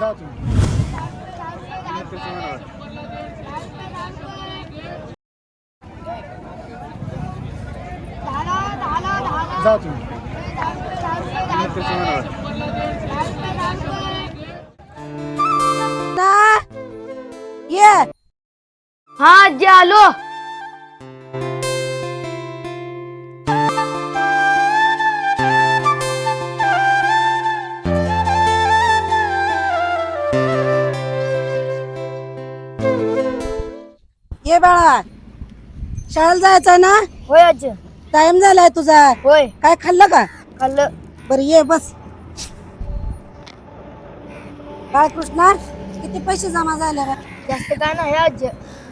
जा तुम्ही. जा तुम्ही. ये. हा आजी आलो. ये बाळा. शाळेला जायचं ना? होय आजी टाइम झालाय तुझा. होय. काय खाल्लं का? खाल्लं. बर ये बस. काय कृष्णा किती पैसे जमा झाले रे? जास्त काय नाही आजी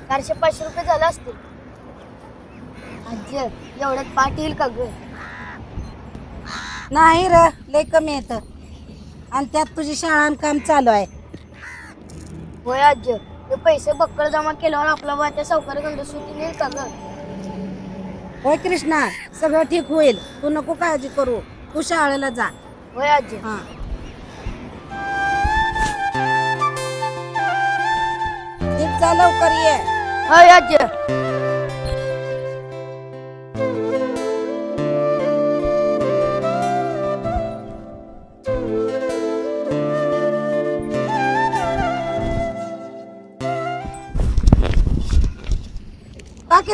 चारशे पाचशे रुपये झाले असतील. आजी एवढ्यात पाठ येईल का ग? नाही र लय कमी येत. आणि त्यात तुझी शाळा आणि काम चालू आहे. होय आजी पैसे बक्कळ जमा केल्यावर आपला बा त्या सावकाराकडे सुटी नेईल का ग. होय कृष्णा सगळं ठीक होईल. तू नको काळजी करू. तू शाळेला जा. होय आजी. हा. जा लवकर ये. होय आजी.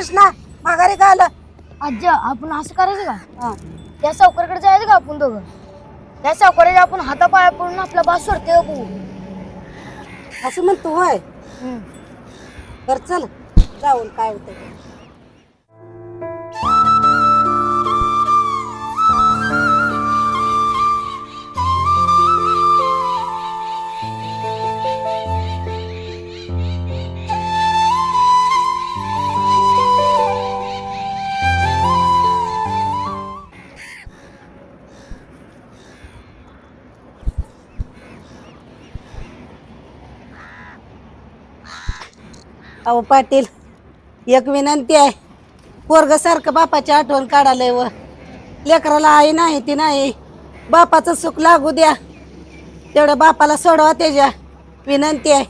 कृष्णा माघारी का आलं? आजी आपण असं करायचं का? हा. त्या सावकाराकडे जायचं का आपण दोघं? त्या सावकाराच्या आपण हातापाया पडून आपला बास सोडते बघू असं म्हणतो होय. तर चल. जाऊन काय होतं अहो पाटील एक विनंती आहे. पोरग सारखं बापाची आठवण काढालंय व. लेकराला आई नाही ती नाही. बापाचं सुख लागू द्या. तेवढं बापाला सोडवा त्याच्या. विनंती आहे.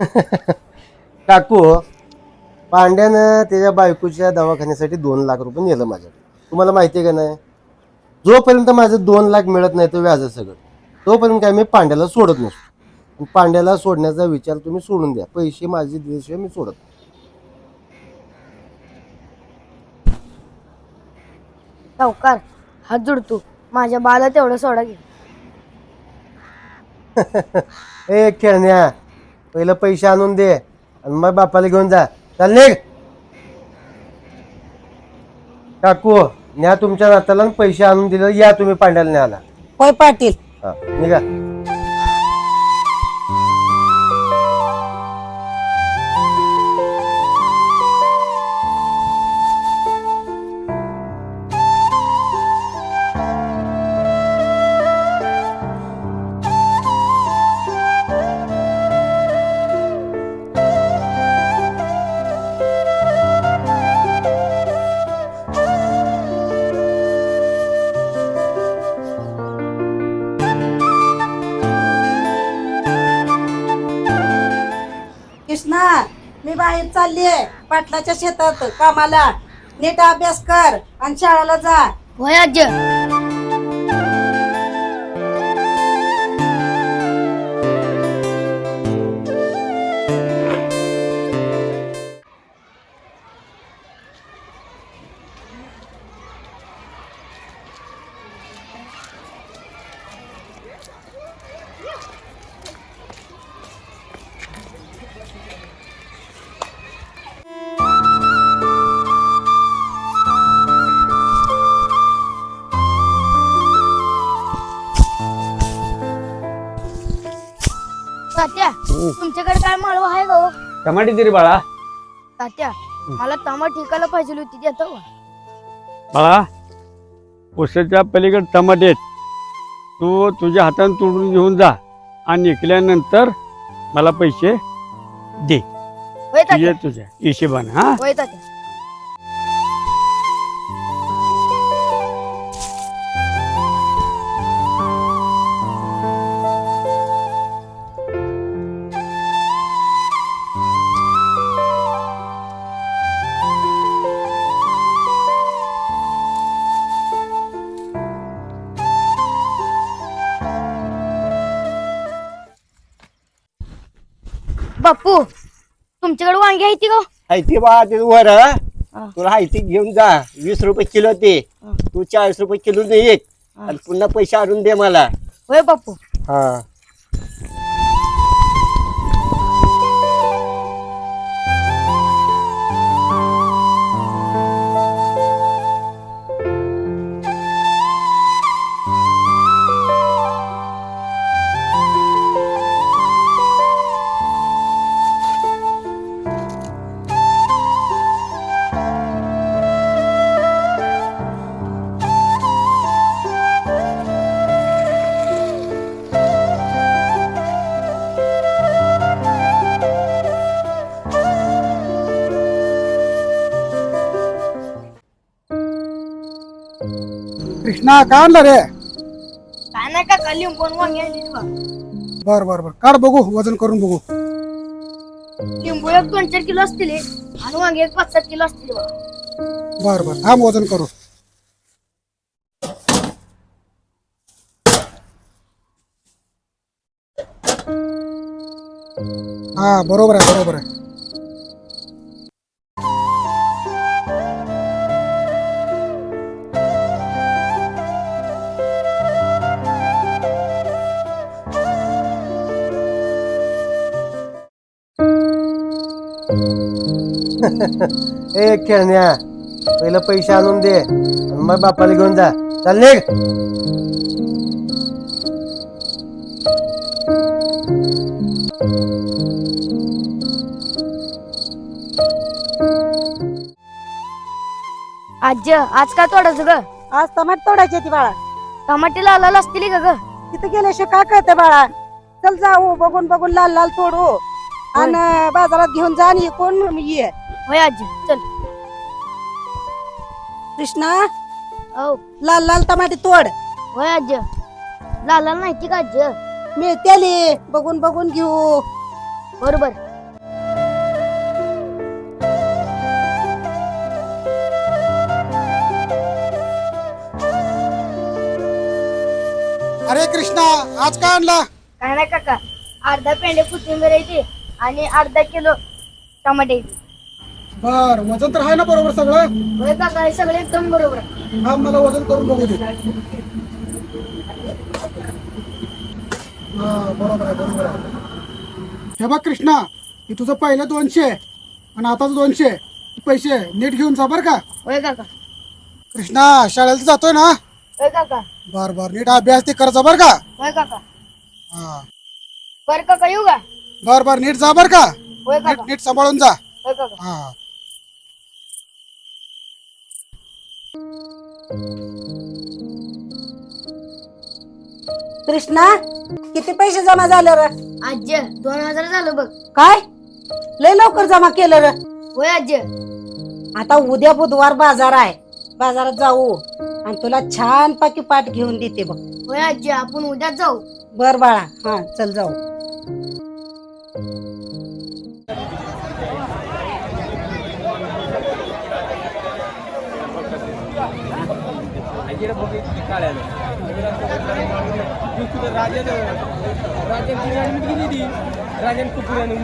काकू पांड्यानं त्याच्या बायकोच्या दवाखान्यासाठी दोन लाख रुपये नेलं माझ्या तुम्हाला माहिती आहे का नाही? जोपर्यंत माझं दोन लाख मिळत नाही तो व्याज सगळं. तोपर्यंत काय मी पांड्याला सोडत नसतो. पांड्याला सोडण्याचा विचार तुम्ही सोडून द्या. पैसे माझे दिल्याशिवाय मी सोडत. सावकार हात जोडतो. माझ्या बाला तेवढं सोडा घे. ए खेळण्या पहिलं पैसे आणून दे आणि मग बापाला घेऊन जा. चाल निघ. काकू न्या तुमच्या नाताला आणि पैसे आणून दिले या तुम्ही पांड्याला न्याला होय पाटील. हा निघा. मी बाहेर चाललीये पाटलाच्या शेतात कामाला. नीट अभ्यास कर आणि शाळेला जा. होय आज्य तुमच्याकडे काय माळव आहे हो? टमाटे तरी बाळा. तात्या मला टमाट ठिकायला पाहिजे होती देतो का बाळा उसाच्या पलीकडे टमाटे आहेत. तू तुझ्या हाताने तोडून घेऊन जा आणि निघल्यानंतर मला पैसे दे. होय तात्या. तुझ्या तुझ्या हिशेबाने हा? होय तात्या. बापू तुमच्याकडे वांगी आहे ती का हायती बा ते वर. तुला हायती घेऊन जा. वीस रुपये किलो ते तू चाळीस रुपये किलो दे एक. आणि पुन्हा पैसे आणून दे मला. होय बापू. हा. काय नाही काका लिंबून वांगी आणली बा बर बर बर. काढ बघू वजन करून बघू. लिंबू एक दोन चार किलो असतील आणि वांगी एक पाच सात किलो असतील बर बर. थांब वजन करू. हा बरोबर आहे बरोबर आहे. ए खेळण्या पहिलं पैसे आणून दे आणि मग बापाला घेऊन जा. चाल निघ. आज आज काय तोडायचं ग? आज टमाट तोडायची ती बाळा. टमाटे लाल लाल असतील का ग. तिथे गेल्याशिवाय काय कळतं बाळा? चल जाऊ बघून बघून लाल लाल तोडू. आणि बाजारात घेऊन जा आणि कोण ये? होय आजी चल. कृष्णा? हो. लाल लाल टमाटे तोड. होय आजी लाल लाल नाही ती का आजी मिळतेली. बघून बघून घेऊ. बरोबर. अरे कृष्णा आज काय आणला? काय नाही काका. अर्धा पेंडे कोथिंबीर येते आणि अर्धा किलो टमाटे. येते बर वजन तर आहे ना बरोबर सगळं? होय काका हे सगळे एकदम बरोबर. आहे. हा मला वजन करून बघू दे. हा बरोबर आहे बरोबर आहे. हे बघ कृष्णा हे तुझं पहिलं दोनशे आणि आताच दोनशे हे पैसे नीट घेऊन जा बर का? होय काका कृष्णा शाळेला जातोय ना? होय काका बर बर नीट अभ्यास ते करजा बर का? होय काका हा. बर काका येऊ का? बर बर नीट जा बर का? होय नीट सांभाळून जा. होय काका हा. कृष्णा किती पैसे जमा झाले र? आजी दोन हजार झालं बघ. काय? लय लवकर जमा केलं र. होय आजी आता उद्या बुधवार बाजार आहे. बाजारात जाऊ. आणि तुला छान पाकी पाठ घेऊन देते बघ. होय आजी आपण उद्याच जाऊ. बर बाळा. हा चल जाऊ. ಗಿಡ ಬಗ್ಗೆ ಕಾಳೆಲ್ಲ ರಾಜನ ರಾಜನ ಕುಪ್ಪುರನ್ನು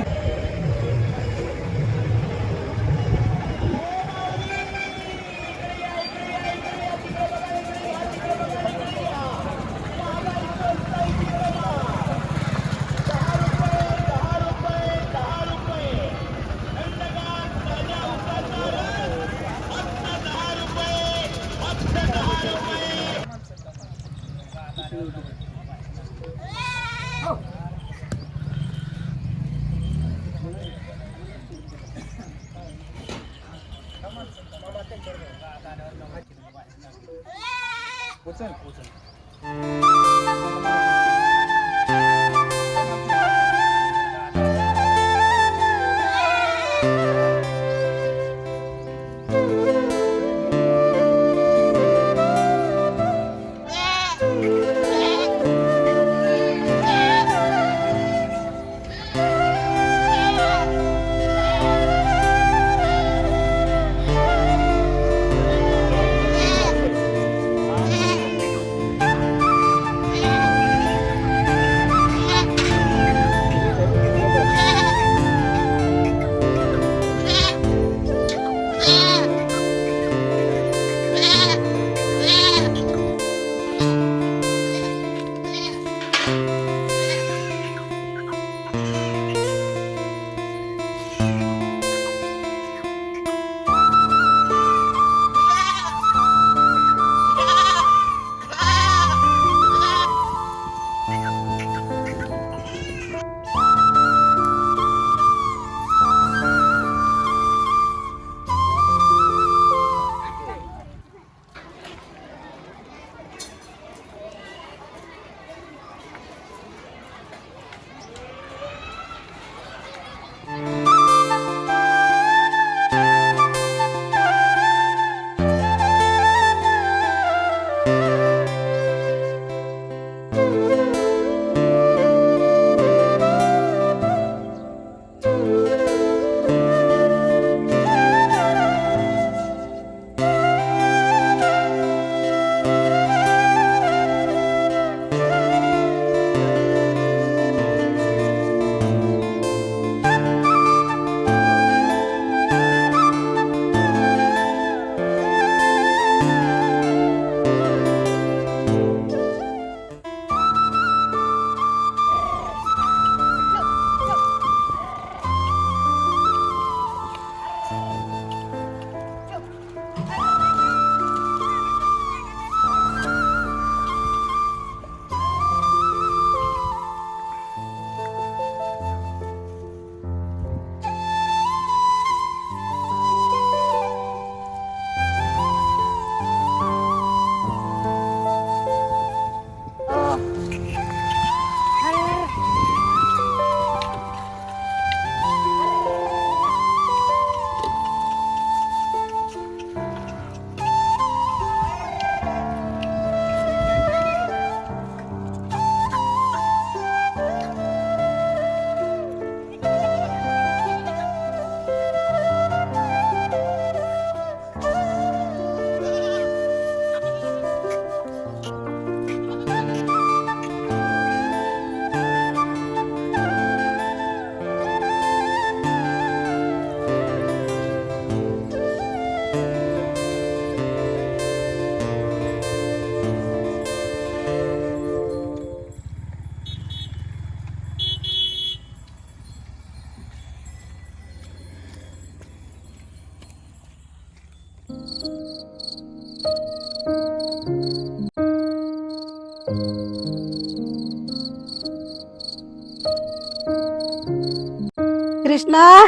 कृष्णा?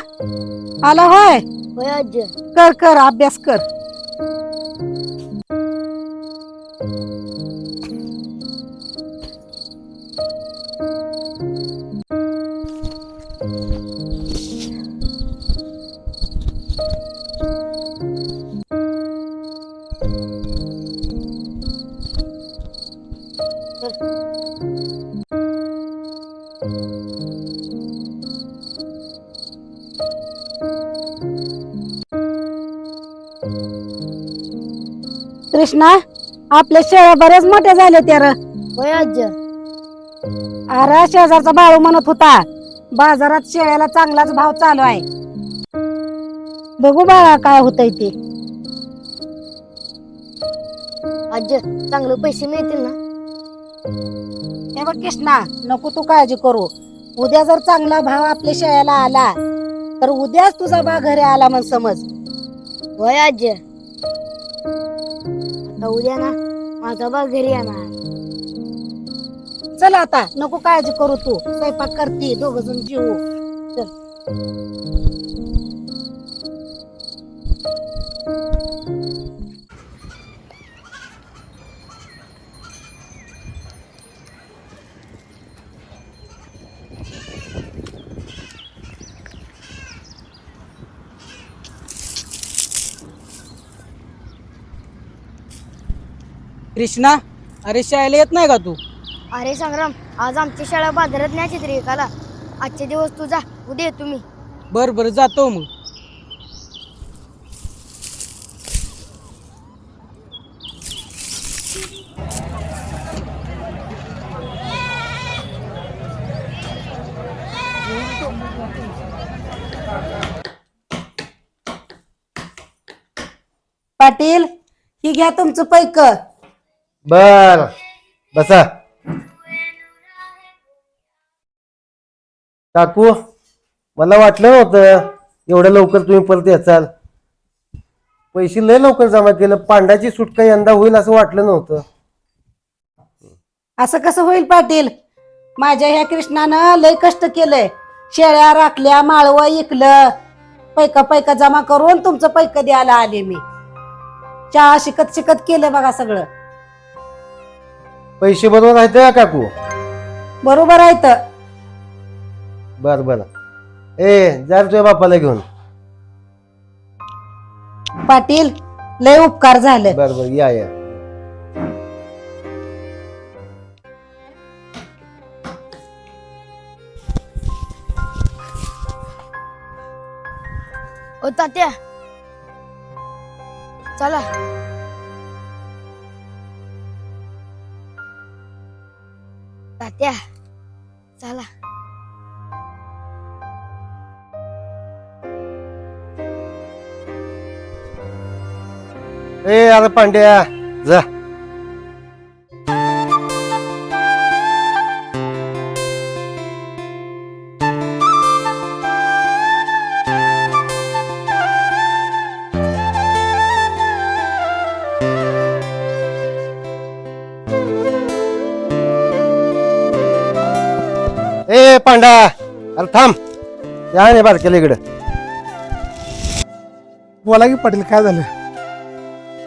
आला होय? कर कर अभ्यास कर. कृष्णा आपल्या शेळ्या बऱ्याच मोठ्या झाल्या त्या होय आजी अरे शेजारचा बाळू म्हणत होता बाजारात शेळ्याला चांगलाच भाव चालू आहे. बघू बाळा काय होतंय ते. आजी चांगले पैसे मिळतील ना? हे बघ कृष्णा नको तू काळजी करू. उद्या जर चांगला भाव आपल्या शेळ्याला आला तर उद्याच तुझा बा घरी आला म्हण समज. होय आजी आता उद्या ना माझा बा घरी येणार. चल आता नको काळजी करू तू. स्वयंपाक करते दोघ जण जेवू. चल. कृष्णा अरे शाळेला येत नाही का तू? अरे संग्राम आज आमची शाळा बाजारात न्यायची तरी एकाला. आजचे दिवस तुझा उद्या ये तुम्ही बर बर जातो मग. पाटील ही घ्या तुमचं पैक. बर. बसा. काकू मला वाटलं नव्हतं एवढं लवकर तुम्ही परत याचाल. पैसे लय लवकर जमा केलं पांडाची सुटका यंदा होईल असं वाटलं नव्हतं. असं कसं होईल पाटील? माझ्या ह्या कृष्णानं लय कष्ट केलंय. शेळ्या राखल्या माळव इकलं. पैका पैका जमा करून तुमचं पैक द्यायला आले मी. चहा शिकत शिकत केलं बघा सगळं. पैसे बरोबर आहेत का काकू? बरोबर आहे तर बर बर. ए जा रे तुझ्या बापाला घेऊन. पाटील लय उपकार झाले. बर बर या या. ओ तात्या. चला. तात्या चला ए अरे पांड्या जा. पांडा अरे थांब. या नाही बारकेला इकडं. बोला की पाटील काय झालं?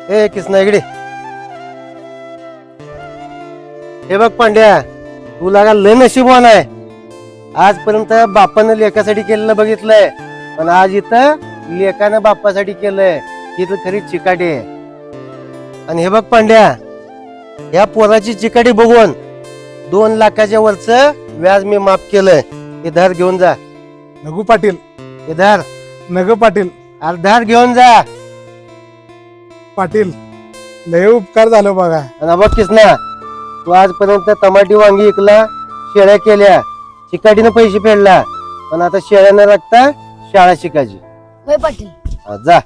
ए किसना इकडे. हे बघ पांड्या तू लागा लय नशीबवान आहे. आजपर्यंत बापानं लेखासाठी केलेलं बघितलंय. पण आज इथं लेखानं बापासाठी केलंय. ही तर खरी चिकाटी आहे. आणि हे बघ पांड्या या पोराची चिकाटी बघून दोन लाखाच्या वरच व्याज मी माफ केलंय. हे धार घेऊन जा. नगू पाटील. हे धार नग पाटील. अरे धार घेऊन जा. पाटील लय उपकार झालं बघा. आणि बघ किसना तू आजपर्यंत टमाटी वांगी विकला शेळ्या केल्या चिकाटीनं पैसे फेडला पण आता शेळ्या न राखता शाळा शिकायची. होय पाटील. हा, जा.